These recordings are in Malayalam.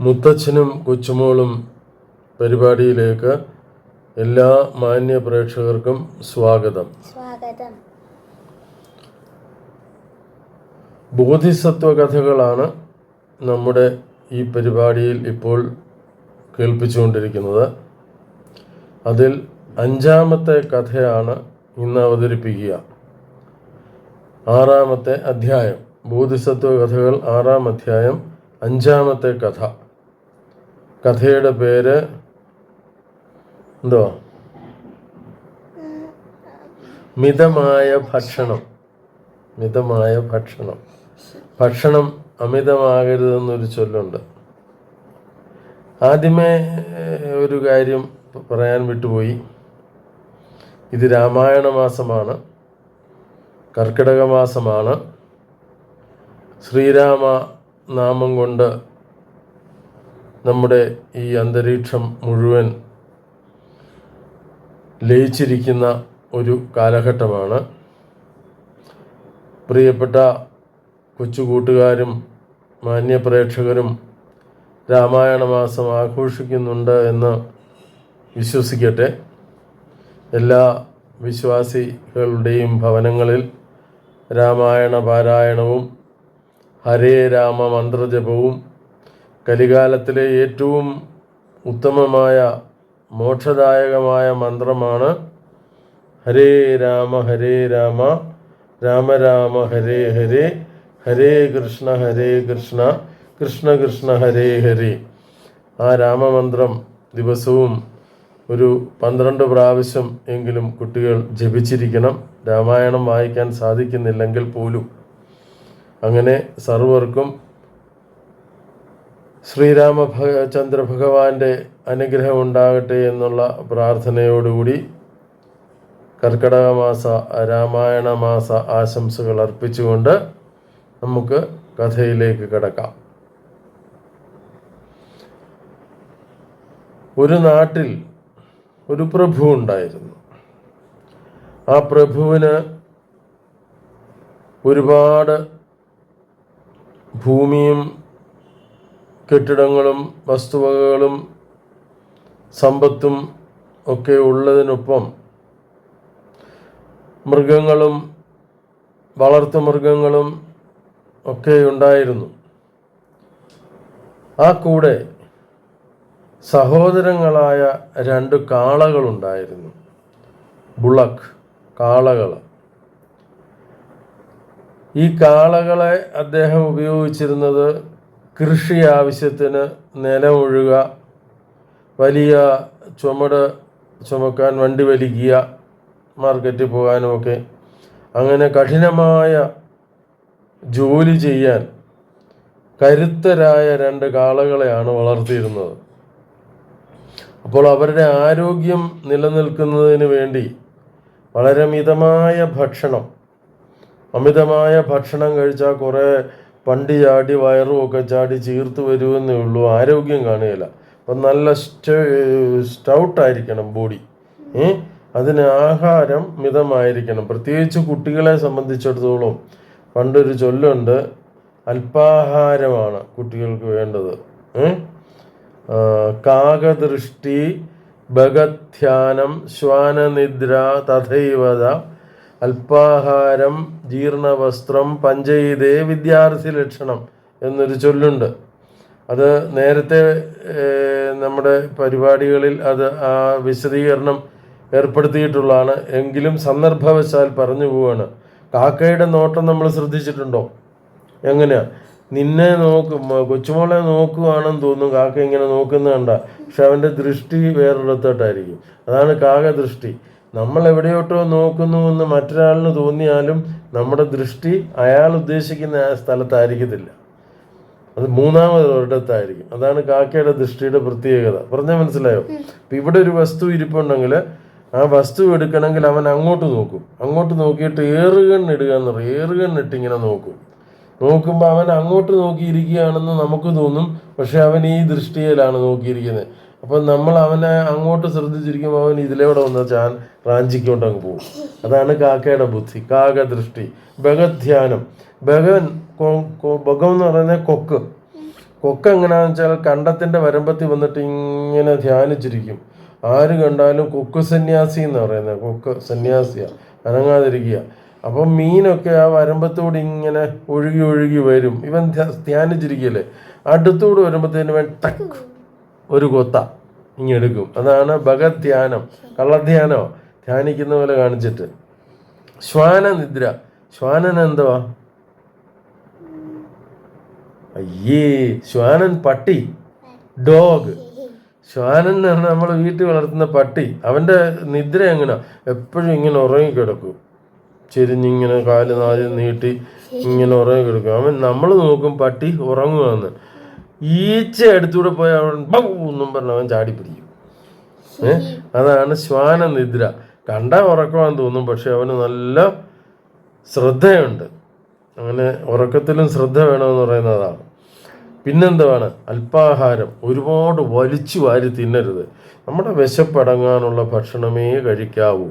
മുത്തച്ഛനും കൊച്ചുമോളും പരിപാടിയിലേക്ക് എല്ലാ മാന്യ പ്രേക്ഷകർക്കും സ്വാഗതം. സ്വാഗതം. ബോധിസത്വ കഥകളാണ് നമ്മുടെ ഈ പരിപാടിയിൽ ഇപ്പോൾ കേൾപ്പിച്ചുകൊണ്ടിരിക്കുന്നത്. അതിൽ അഞ്ചാമത്തെ കഥയാണ് ഇന്ന് അവതരിപ്പിക്കുക. ആറാമത്തെ അധ്യായം. ബോധിസത്വ കഥകൾ ആറാം അധ്യായം അഞ്ചാമത്തെ കഥ. കഥയുടെ പേര് എന്തോ? മിതമായ ഭക്ഷണം. മിതമായ ഭക്ഷണം. ഭക്ഷണം അമിതമാകരുതെന്നൊരു ചൊല്ലുണ്ട്. ആദ്യമേ ഒരു കാര്യം പറയാൻ വിട്ടുപോയി. ഇത് രാമായണ മാസമാണ് കർക്കിടക മാസമാണ് ശ്രീരാമ നാമം കൊണ്ട് നമ്മുടെ ഈ അന്തരീക്ഷം മുഴുവൻ ലയിച്ചിരിക്കുന്ന ഒരു കാലഘട്ടമാണ്. പ്രിയപ്പെട്ട കൊച്ചുകൂട്ടുകാരും മാന്യപ്രേക്ഷകരും രാമായണ മാസം ആഘോഷിക്കുന്നുണ്ട് എന്ന് വിശ്വസിക്കട്ടെ. എല്ലാ വിശ്വാസികളുടെയും ഭവനങ്ങളിൽ രാമായണ പാരായണവും ഹരേ രാമ മന്ത്രജപവും കലികാലത്തിലെ ഏറ്റവും ഉത്തമമായ മോക്ഷദായകമായ മന്ത്രമാണ് ഹരേ രാമ ഹരേ രാമ രാമ രാമ ഹരേ ഹരേ ഹരേ കൃഷ്ണ ഹരേ കൃഷ്ണ കൃഷ്ണ കൃഷ്ണ ഹരേ ഹരേ. ആ രാമമന്ത്രം ദിവസവും ഒരു പന്ത്രണ്ട് പ്രാവശ്യം എങ്കിലും കുട്ടികൾ ജപിച്ചിരിക്കണം. രാമായണം വായിക്കാൻ സാധിക്കുന്നില്ലെങ്കിൽ പോലും. അങ്ങനെ സർവർക്കും ശ്രീരാമ ചന്ദ്ര ഭഗവാന്റെ അനുഗ്രഹം ഉണ്ടാകട്ടെ എന്നുള്ള പ്രാർത്ഥനയോടുകൂടി കർക്കിടക മാസ രാമായണ മാസ ആശംസകൾ അർപ്പിച്ചുകൊണ്ട് നമുക്ക് കഥയിലേക്ക് കിടക്കാം. ഒരു നാട്ടിൽ ഒരു പ്രഭു ഉണ്ടായിരുന്നു. ആ പ്രഭുവിന് ഒരുപാട് ഭൂമിയും കെട്ടിടങ്ങളും വസ്തുവകകളും സമ്പത്തും ഒക്കെ ഉള്ളതിനൊപ്പം മൃഗങ്ങളും വളർത്തു മൃഗങ്ങളും ഒക്കെ ഉണ്ടായിരുന്നു. ആ കൂടെ സഹോദരങ്ങളായ രണ്ട് കാളകളുണ്ടായിരുന്നു. ബുളക് കാളകൾ ഈ കാളകളെ അദ്ദേഹം ഉപയോഗിച്ചിരുന്നത് കൃഷി ആവശ്യത്തിന് നിലമൊഴുക വലിയ ചുമട് ചുമക്കാൻ വണ്ടി വലിക്കുക മാർക്കറ്റിൽ പോകാനുമൊക്കെ. അങ്ങനെ കഠിനമായ ജോലി ചെയ്യാൻ കരുത്തരായ രണ്ട് കാളകളെയാണ് വളർത്തിയിരുന്നത്. അപ്പോൾ അവരുടെ ആരോഗ്യം നിലനിൽക്കുന്നതിന് വേണ്ടി വളരെ മിതമായ ഭക്ഷണം അമിതമായ ഭക്ഷണം കഴിച്ചാൽ കുറേ പണ്ടി ചാടി വയറും ഒക്കെ ചാടി ചീർത്ത് വരുമെന്നേ ഉള്ളൂ. ആരോഗ്യം കാണുകയില്ല. അപ്പം നല്ല സ്റ്റൗട്ടായിരിക്കണം ബോഡി അതിന് ആഹാരം മിതമായിരിക്കണം. പ്രത്യേകിച്ച് കുട്ടികളെ സംബന്ധിച്ചിടത്തോളം പണ്ടൊരു ചൊല്ലുണ്ട് അല്പാഹാരമാണ് കുട്ടികൾക്ക് വേണ്ടത്. കാകദൃഷ്ടി ഭഗധ്യാനം ശ്വാനനിദ്ര തഥൈവത അല്പാഹാരം ജീർണവസ്ത്രം പഞ്ചയിതേ വിദ്യാർത്ഥി ലക്ഷണം എന്നൊരു ചൊല്ലുണ്ട്. അത് നേരത്തെ നമ്മുടെ പരിപാടികളിൽ അത് ആ വിശദീകരണം ഏർപ്പെടുത്തിയിട്ടുള്ളതാണ്. എങ്കിലും സന്ദർഭവശാൽ പറഞ്ഞു പോവാണ്. കാക്കയുടെ നോട്ടം നമ്മൾ ശ്രദ്ധിച്ചിട്ടുണ്ടോ? എങ്ങനെയാ? നിന്നെ നോക്കും കൊച്ചുമോളെ നോക്കുവാണെന്ന് തോന്നും കാക്ക ഇങ്ങനെ നോക്കുന്ന കണ്ട. പക്ഷെ അവന്റെ ദൃഷ്ടി വേറൊരിടത്തോട്ടായിരിക്കും. അതാണ് കാക ദൃഷ്ടി. നമ്മൾ എവിടെയോട്ടോ നോക്കുന്നു എന്ന് മറ്റൊരാളിന് തോന്നിയാലും നമ്മുടെ ദൃഷ്ടി അയാൾ ഉദ്ദേശിക്കുന്ന ആ സ്ഥലത്തായിരിക്കത്തില്ല. അത് മൂന്നാമത് ഒരിടത്തായിരിക്കും അതാണ് കാക്കയുടെ ദൃഷ്ടിയുടെ പ്രത്യേകത. പറഞ്ഞാൽ മനസ്സിലായോ? അപ്പം ഇവിടെ ഒരു വസ്തു ഇരിപ്പുണ്ടെങ്കിൽ ആ വസ്തു എടുക്കണമെങ്കിൽ അവൻ അങ്ങോട്ട് നോക്കും. അങ്ങോട്ട് നോക്കിയിട്ട് ഏറുകണ്ണിടുക എന്ന് പറയും. ഏറുകണ്ണിട്ട് ഇങ്ങനെ നോക്കും. നോക്കുമ്പോൾ അവൻ അങ്ങോട്ട് നോക്കിയിരിക്കുകയാണെന്ന് നമുക്ക് തോന്നും. പക്ഷെ അവൻ ഈ ദൃഷ്ടിയിലാണ് നോക്കിയിരിക്കുന്നത്. അപ്പം നമ്മൾ അവനെ അങ്ങോട്ട് ശ്രദ്ധിച്ചിരിക്കുമ്പോൾ അവൻ ഇതിലൂടെ വന്ന ചാൻ റാഞ്ചിക്കൊണ്ട് അങ്ങ് പോകും. അതാണ് കാക്കയുടെ ബുദ്ധി കാക ദൃഷ്ടി ഭഗധ്യാനം ഭഗവൻ കൊ- കൊ- ഭഗം എന്ന് പറയുന്നത് കൊക്ക്. കൊക്ക് എങ്ങനെയാണെന്ന് വെച്ചാൽ കണ്ടത്തിന്റെ വരമ്പത്തിൽ വന്നിട്ട് ഇങ്ങനെ ധ്യാനിച്ചിരിക്കും. ആര് കണ്ടാലും കൊക്ക് സന്യാസി എന്ന് പറയുന്നത് കൊക്ക് സന്യാസിയാണ് അനങ്ങാതിരിക്കുക. അപ്പം മീനൊക്കെ ആ വരമ്പത്തോട് ഇങ്ങനെ ഒഴുകി ഒഴുകി വരും. ഇവൻ ധ്യാ- ധ്യാനിച്ചിരിക്കുകയല്ലേ അടുത്തൂടെ വരുമ്പോഴത്തേനും ടക്ക് ഒരു കൊത്ത ഇങ്ങെടുക്കും. അതാണ് ഭഗത് ധ്യാനം. കള്ളധ്യാനോ? ധ്യാനിക്കുന്ന പോലെ കാണിച്ചിട്ട്. ശ്വാന നിദ്ര ശ്വാനൻ എന്തുവാ അയ്യേ ശ്വാനൻ പട്ടി. ഡോഗ്. ശ്വാനൻ എന്ന് പറഞ്ഞാൽ നമ്മൾ വീട്ടിൽ വളർത്തുന്ന പട്ടി. അവന്റെ നിദ്ര എങ്ങനെ? എപ്പോഴും ഇങ്ങനെ ഉറങ്ങിക്കിടക്കും. ചെരിഞ്ഞിങ്ങനെ കാൽ നാല് നീട്ടി ഇങ്ങനെ ഉറങ്ങിക്കിടക്കും. അവൻ നമ്മൾ നോക്കും പട്ടി ഉറങ്ങുവാന്ന്. ഈച്ച എടുത്തുകൂടെ പോയ അവൻ എന്നും പറഞ്ഞ് അവൻ ചാടി പിടിക്കും ഏഹ് അതാണ് ശ്വാന നിദ്ര കണ്ട ഉറക്കമാൻ തോന്നും പക്ഷെ അവന് നല്ല ശ്രദ്ധയുണ്ട്. അങ്ങനെ ഉറക്കത്തിലും ശ്രദ്ധ വേണമെന്ന് പറയുന്നതാണ് പിന്നെന്താണ് അല്പാഹാരം ഒരുപാട് വലിച്ചു വാരി തിന്നരുത്. നമ്മുടെ വിശപ്പടങ്ങാനുള്ള ഭക്ഷണമേ കഴിക്കാവൂ.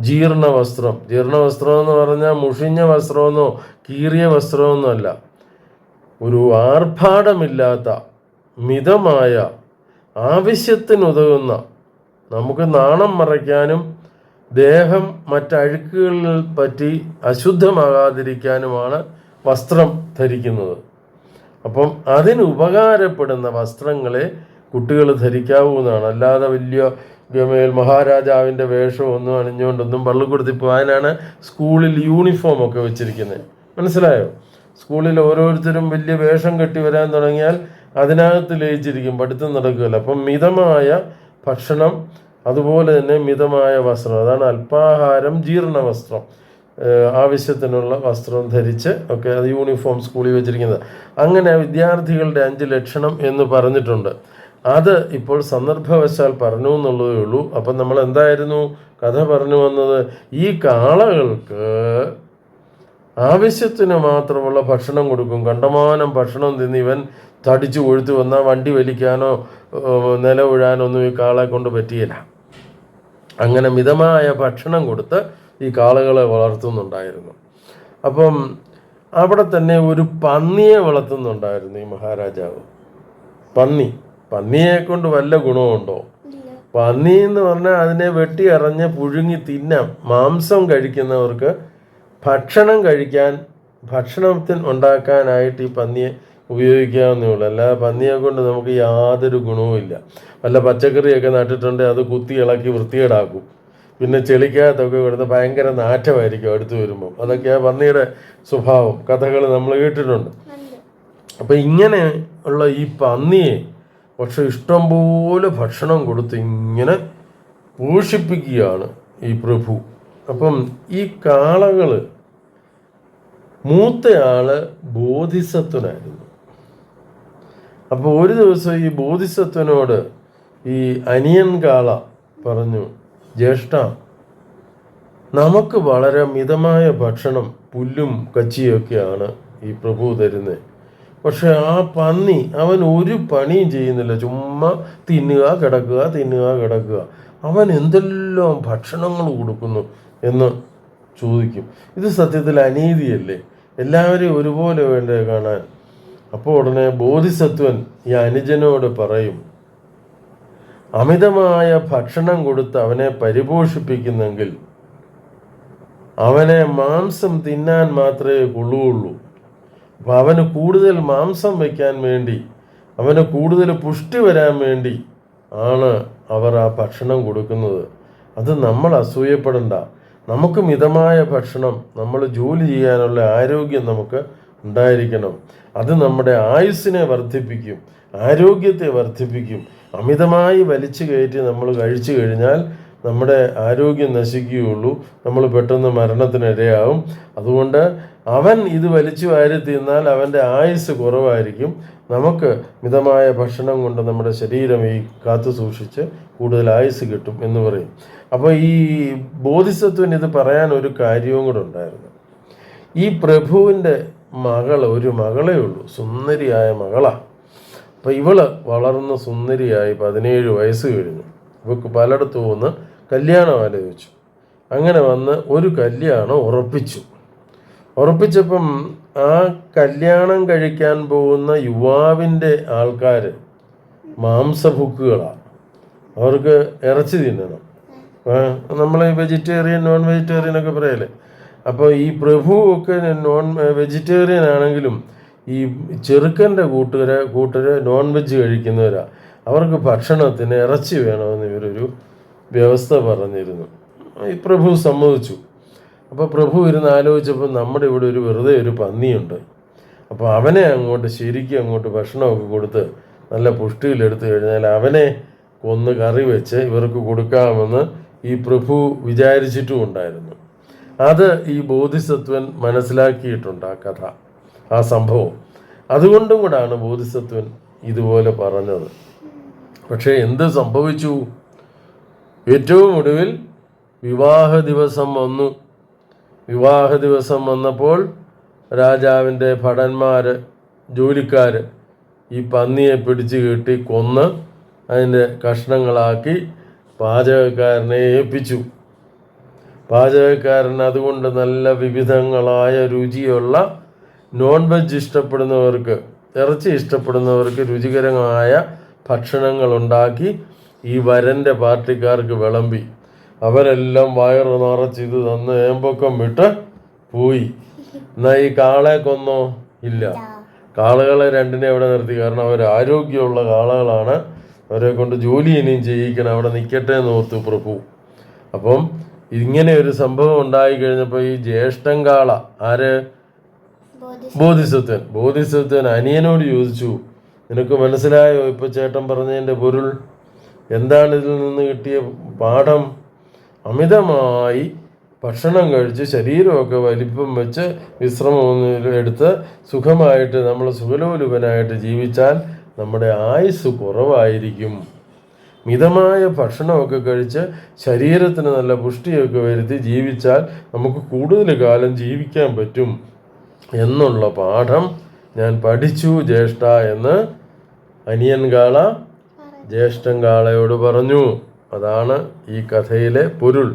ജീർണ വസ്ത്രം ജീർണ വസ്ത്രം എന്ന് പറഞ്ഞാൽ മുഷിഞ്ഞ വസ്ത്രമെന്നോ കീറിയ വസ്ത്രമൊന്നും അല്ല. ഒരു ആർഭാടമില്ലാത്ത മിതമായ ആവശ്യത്തിനുതകുന്ന നമുക്ക് നാണം മറയ്ക്കാനും ദേഹം മറ്റഴുക്കുകളിൽ പറ്റി അശുദ്ധമാകാതിരിക്കാനുമാണ് വസ്ത്രം ധരിക്കുന്നത്. അപ്പം അതിന് ഉപകാരപ്പെടുന്ന വസ്ത്രങ്ങളെ കുട്ടികൾ ധരിക്കാവൂ എന്നാണ് അല്ലാതെ വലിയ ഗമേൽ മഹാരാജാവിന്റെ വേഷം ഒന്നും അണിഞ്ഞുകൊണ്ടൊന്നും പള്ളിക്കൂടത്തിൽ പോകാനാണ് സ്കൂളിൽ യൂണിഫോം ഒക്കെ വെച്ചിരിക്കുന്നത്. മനസ്സിലായോ? സ്കൂളിൽ ഓരോരുത്തരും വലിയ വേഷം കെട്ടി വരാൻ തുടങ്ങിയാൽ അതിനകത്ത് ലയിച്ചിരിക്കും പഠിത്തം നടക്കുകയില്ല. അപ്പം മിതമായ ഭക്ഷണം അതുപോലെ തന്നെ മിതമായ വസ്ത്രം അതാണ് അല്പാഹാരം ജീർണ വസ്ത്രം ആവശ്യത്തിനുള്ള വസ്ത്രം ധരിച്ച് ഒക്കെ അത് യൂണിഫോം സ്കൂളിൽ വെച്ചിരിക്കുന്നത്. അങ്ങനെ വിദ്യാർത്ഥികളുടെ അഞ്ച് ലക്ഷണം എന്ന് പറഞ്ഞിട്ടുണ്ട്. അത് ഇപ്പോൾ സന്ദർഭവശാൽ പറഞ്ഞു എന്നുള്ളതേ ഉള്ളൂ. അപ്പം നമ്മൾ എന്തായിരുന്നു? കഥ പറഞ്ഞു വന്നത് ഈ കാളകൾക്ക് ആവശ്യത്തിന് മാത്രമുള്ള ഭക്ഷണം കൊടുക്കും. കണ്ടമാനം ഭക്ഷണം തിന്ന് ഇവൻ തടിച്ചു കൊഴുത്ത് വന്നാൽ വണ്ടി വലിക്കാനോ നില ഒന്നും ഈ കാളെ കൊണ്ട് പറ്റിയില്ല. അങ്ങനെ മിതമായ ഭക്ഷണം കൊടുത്ത് ഈ കാളകളെ വളർത്തുന്നുണ്ടായിരുന്നു. അപ്പം അവിടെ തന്നെ ഒരു പന്നിയെ വളർത്തുന്നുണ്ടായിരുന്നു ഈ മഹാരാജാവ്. പന്നി. പന്നിയെ കൊണ്ട് വല്ല ഗുണമുണ്ടോ? പന്നി എന്ന് പറഞ്ഞാൽ അതിനെ വെട്ടി അറിഞ്ഞ് പുഴുങ്ങി തിന്നാം. മാംസം കഴിക്കുന്നവർക്ക് ഭക്ഷണം കഴിക്കാൻ ഭക്ഷണത്തിന് ഉണ്ടാക്കാനായിട്ട് ഈ പന്നിയെ ഉപയോഗിക്കാവുന്നേ ഉള്ളൂ. അല്ലാതെ പന്നിയെ കൊണ്ട് നമുക്ക് യാതൊരു ഗുണവുമില്ല വല്ല പച്ചക്കറിയൊക്കെ നട്ടിട്ടുണ്ടെങ്കിൽ അത് കുത്തി ഇളക്കി വൃത്തികേടാക്കും. പിന്നെ ചെളിക്കകത്തൊക്കെ കിടന്ന് ഭയങ്കര നാറ്റമായിരിക്കും അടുത്ത് വരുമ്പോൾ അതൊക്കെ ആ പന്നിയുടെ സ്വഭാവം. കഥകൾ നമ്മൾ കേട്ടിട്ടുണ്ട്. അപ്പം ഇങ്ങനെ ഉള്ള ഈ പന്നിയെ പക്ഷെ ഇഷ്ടംപോലെ ഭക്ഷണം കൊടുത്ത് ഇങ്ങനെ പോഷിപ്പിക്കുകയാണ് ഈ പ്രഭു. അപ്പം ഈ കാളകൾ മൂത്തയാൾ ബോധിസത്വനായിരുന്നു. അപ്പോൾ ഒരു ദിവസം ഈ ബോധിസത്വനോട് ഈ അനിയൻ കാള പറഞ്ഞു ജ്യേഷ്ഠ നമുക്ക് വളരെ മിതമായ ഭക്ഷണം പുല്ലും കച്ചിയൊക്കെയാണ് ഈ പ്രഭു തരുന്നത് പക്ഷെ ആ പന്നി അവൻ ഒരു പണിയും ചെയ്യുന്നില്ല. ചുമ്മാ തിന്നുക കിടക്കുക തിന്നുക കിടക്കുക. അവൻ എന്തെല്ലാം ഭക്ഷണങ്ങൾ കൊടുക്കുന്നു? എന്ന് ചോദിക്കും. ഇത് സത്യത്തിൽ അനീതിയല്ലേ? എല്ലാവരെയും ഒരുപോലെ വേണ്ടേ കാണാൻ. അപ്പോൾ ഉടനെ ബോധിസത്വൻ ഈ അനുജനോട് പറയും അമിതമായ ഭക്ഷണം കൊടുത്ത് അവനെ പരിപോഷിപ്പിക്കുന്നെങ്കിൽ അവനെ മാംസം തിന്നാൻ മാത്രമേ കൊള്ളുകയുള്ളൂ. അപ്പം അവന് കൂടുതൽ മാംസം വയ്ക്കാൻ വേണ്ടി അവന് കൂടുതൽ പുഷ്ടി വരാൻ വേണ്ടി ആണ് അവർ ആ ഭക്ഷണം കൊടുക്കുന്നത്. അത് നമ്മൾ അസൂയപ്പെടണ്ട. നമുക്ക് മിതമായ ഭക്ഷണം നമ്മൾ ജോലി ചെയ്യാനുള്ള ആരോഗ്യം നമുക്ക് ഉണ്ടായിരിക്കണം. അത് നമ്മുടെ ആയുസ്സിനെ വർദ്ധിപ്പിക്കും ആരോഗ്യത്തെ വർദ്ധിപ്പിക്കും. അമിതമായി വലിച്ചു കയറ്റി നമ്മൾ കഴിച്ചു കഴിഞ്ഞാൽ നമ്മുടെ ആരോഗ്യം നശിക്കുകയുള്ളൂ. നമ്മൾ പെട്ടെന്ന് മരണത്തിനിരയാവും. അതുകൊണ്ട് അവൻ ഇത് വലിച്ചു വാരി തിന്നാൽ അവന്റെ ആയുസ് കുറവായിരിക്കും. നമുക്ക് മിതമായ ഭക്ഷണം കൊണ്ട് നമ്മുടെ ശരീരം ഈ കാത്തു സൂക്ഷിച്ച് കൂടുതൽ ആയുസ് കിട്ടും എന്ന് പറയും. അപ്പോൾ ഈ ബോധിസത്വന് ഇത് പറയാൻ ഒരു കാര്യവും കൂടെ ഉണ്ടായിരുന്നു. ഈ പ്രഭുവിന്റെ മകൾ ഒരു മകളേ ഉള്ളൂ സുന്ദരിയായ മകളാ. അപ്പോൾ ഇവൾ വളർന്ന് സുന്ദരിയായി പതിനേഴ് വയസ്സ് കഴിഞ്ഞു. ഇവക്ക് പലയിടത്തു വന്ന് കല്യാണം ആലോചിച്ചു. അങ്ങനെ വന്ന് ഒരു കല്യാണം ഉറപ്പിച്ചു. ഉറപ്പിച്ചപ്പം ആ കല്യാണം കഴിക്കാൻ പോകുന്ന യുവാവിന്റെ ആൾക്കാർ മാംസഭുക്കുകളാണ് അവർക്ക് ഇറച്ചി തിന്നണം. നമ്മൾ വെജിറ്റേറിയൻ നോൺ വെജിറ്റേറിയൻ ഒക്കെ പറയല്ലേ അപ്പോൾ ഈ പ്രഭു ഒക്കെ നോൺ വെജിറ്റേറിയൻ ആണെങ്കിലും ഈ ചെറുക്കന്റെ കൂട്ടുകാര കൂട്ടര് നോൺ വെജ് കഴിക്കുന്നവരാ. അവർക്ക് ഭക്ഷണത്തിന് ഇറച്ചി വേണമെന്ന് ഇവരൊരു വ്യവസ്ഥ പറഞ്ഞിരുന്നു. ഈ പ്രഭു സമ്മതിച്ചു. അപ്പോൾ പ്രഭു ഇരുന്ന് ആലോചിച്ചപ്പോൾ നമ്മുടെ ഇവിടെ ഒരു വെറുതെ ഒരു പന്നിയുണ്ട്. അപ്പോൾ അവനെ അങ്ങോട്ട് ശരിക്കും അങ്ങോട്ട് ഭക്ഷണമൊക്കെ കൊടുത്ത് നല്ല പുഷ്ടിയിലെടുത്തു കഴിഞ്ഞാൽ അവനെ കൊന്ന് കറി വെച്ച് ഇവർക്ക് കൊടുക്കാമെന്ന് ഈ പ്രഭു വിചാരിച്ചിട്ടും ഉണ്ടായിരുന്നു. അത് ഈ ബോധിസത്വൻ മനസ്സിലാക്കിയിട്ടുണ്ട് ആ കഥ ആ സംഭവം. അതുകൊണ്ടും കൂടാണ് ബോധിസത്വൻ ഇതുപോലെ പറഞ്ഞത്. പക്ഷേ എന്ത് സംഭവിച്ചു? ഏറ്റവും ഒടുവിൽ വിവാഹ ദിവസം വന്നു. വിവാഹ ദിവസം വന്നപ്പോൾ രാജാവിന്റെ ഭടന്മാർ ജോലിക്കാർ ഈ പന്നിയെ പിടിച്ച് കെട്ടി കൊന്ന് അതിന്റെ കഷ്ണങ്ങളാക്കി പാചകക്കാരനെ ഏൽപ്പിച്ചു. പാചകക്കാരൻ അതുകൊണ്ട് നല്ല വിവിധങ്ങളായ രുചിയുള്ള നോൺ വെജ് ഇഷ്ടപ്പെടുന്നവർക്ക് ഇറച്ചി ഇഷ്ടപ്പെടുന്നവർക്ക് രുചികരമായ ഭക്ഷണങ്ങൾ ഉണ്ടാക്കി ഈ വരന്റെ പാർട്ടിക്കാർക്ക് വിളമ്പി. അവരെല്ലാം വയറ് നിറച്ച് ഇത് തന്ന് ഏമ്പൊക്കം വിട്ട് പോയി. എന്നാ ഈ കാളെ കൊന്നോ? ഇല്ല. കാളകളെ രണ്ടിനെ അവിടെ നിർത്തി. കാരണം അവർ ആരോഗ്യമുള്ള കാളകളാണ്. അവരെ കൊണ്ട് ജോലി ഇനിയും ചെയ്യിക്കണം അവിടെ നിൽക്കട്ടെ എന്ന് ഓർത്തു പ്രഭു. അപ്പം ഇങ്ങനെ ഒരു സംഭവം ഉണ്ടായി കഴിഞ്ഞപ്പോൾ ഈ ജ്യേഷ്ഠൻ കാള ആര്? ബോധിസത്വൻ. ബോധിസത്വൻ. അനിയനോട് ചോദിച്ചു നിനക്ക് മനസ്സിലായോ ഇപ്പൊ ചേട്ടൻ പറഞ്ഞതിന്റെ പൊരുൾ? എന്താണ് ഇതിൽ നിന്ന് കിട്ടിയ പാഠം? അമിതമായി ഭക്ഷണം കഴിച്ച് ശരീരമൊക്കെ വലിപ്പം വെച്ച് വിശ്രമം എടുത്ത് സുഖമായിട്ട് നമ്മൾ സുഖലോലുപനായിട്ട് ജീവിച്ചാൽ നമ്മുടെ ആയുസ് കുറവായിരിക്കും. മിതമായ ഭക്ഷണമൊക്കെ കഴിച്ച് ശരീരത്തിന് നല്ല പുഷ്ടിയൊക്കെ വരുത്തി ജീവിച്ചാൽ നമുക്ക് കൂടുതൽ കാലം ജീവിക്കാൻ പറ്റും. എന്നുള്ള പാഠം ഞാൻ പഠിച്ചു ജ്യേഷ്ഠ എന്ന് അനിയൻ കാള ജ്യേഷ്ഠൻ കാളയോട് പറഞ്ഞു. അതാണ് ഈ കഥയിലെ പൊരുൾ.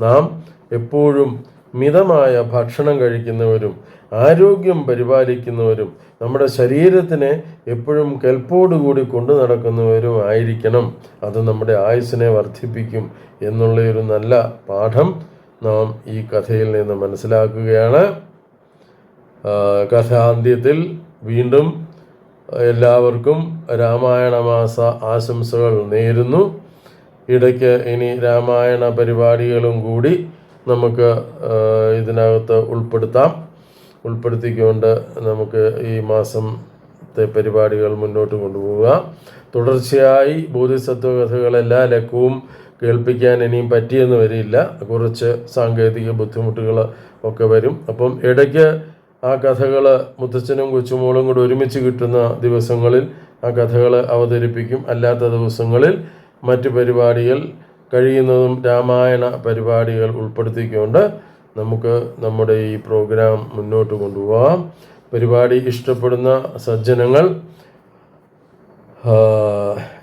നാം എപ്പോഴും മിതമായ ഭക്ഷണം കഴിക്കുന്നവരും ആരോഗ്യം പരിപാലിക്കുന്നവരും നമ്മുടെ ശരീരത്തിനെ എപ്പോഴും കെൽപ്പോടുകൂടി കൊണ്ടു നടക്കുന്നവരും ആയിരിക്കണം. അത് നമ്മുടെ ആയുസ്സിനെ വർദ്ധിപ്പിക്കും എന്നുള്ള ഒരു നല്ല പാഠം നാം ഈ കഥയിൽ നിന്ന് മനസ്സിലാക്കുകയാണ്. കഥാന്ത്യത്തിൽ വീണ്ടും എല്ലാവർക്കും രാമായണ മാസ ആശംസകൾ നേരുന്നു. ഇടയ്ക്ക് ഇനി രാമായണ പരിപാടികളും കൂടി നമുക്ക് ഇതിനകത്ത് ഉൾപ്പെടുത്താം. ഉൾപ്പെടുത്തിക്കൊണ്ട് നമുക്ക് ഈ മാസത്തെ പരിപാടികൾ മുന്നോട്ട് കൊണ്ടുപോവുക. തുടർച്ചയായി ബോധിസത്വ കഥകൾ എല്ലാ ലക്കവും കേൾപ്പിക്കാൻ ഇനിയും പറ്റിയെന്ന് വരില്ല. കുറച്ച് സാങ്കേതിക ബുദ്ധിമുട്ടുകൾ ഒക്കെ വരും. അപ്പം ഇടയ്ക്ക് ആ കഥകൾ മുത്തച്ഛനും കൊച്ചുമോളും കൂടെ ഒരുമിച്ച് കിട്ടുന്ന ദിവസങ്ങളിൽ ആ കഥകൾ അവതരിപ്പിക്കും. അല്ലാത്ത ദിവസങ്ങളിൽ മറ്റ് പരിപാടികൾ കഴിയുന്നതും രാമായണ പരിപാടികൾ ഉൾപ്പെടുത്തിക്കൊണ്ട് നമുക്ക് നമ്മുടെ ഈ പ്രോഗ്രാം മുന്നോട്ട് കൊണ്ടുപോകാം പരിപാടി ഇഷ്ടപ്പെടുന്ന സജ്ജനങ്ങൾ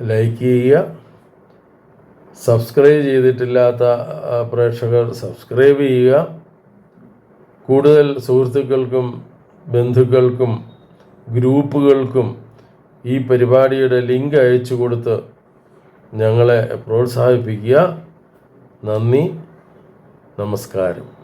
ലൈക്ക് ചെയ്യുക. സബ്സ്ക്രൈബ് ചെയ്തിട്ടില്ലാത്ത പ്രേക്ഷകർ സബ്സ്ക്രൈബ് ചെയ്യുക. കൂടുതൽ സുഹൃത്തുക്കൾക്കും ബന്ധുക്കൾക്കും ഗ്രൂപ്പുകൾക്കും ഈ പരിപാടിയുടെ ലിങ്ക് അയച്ചു കൊടുത്ത് ഞങ്ങളെ പ്രോത്സാഹിപ്പിക്കുക. നന്ദി. നമസ്കാരം.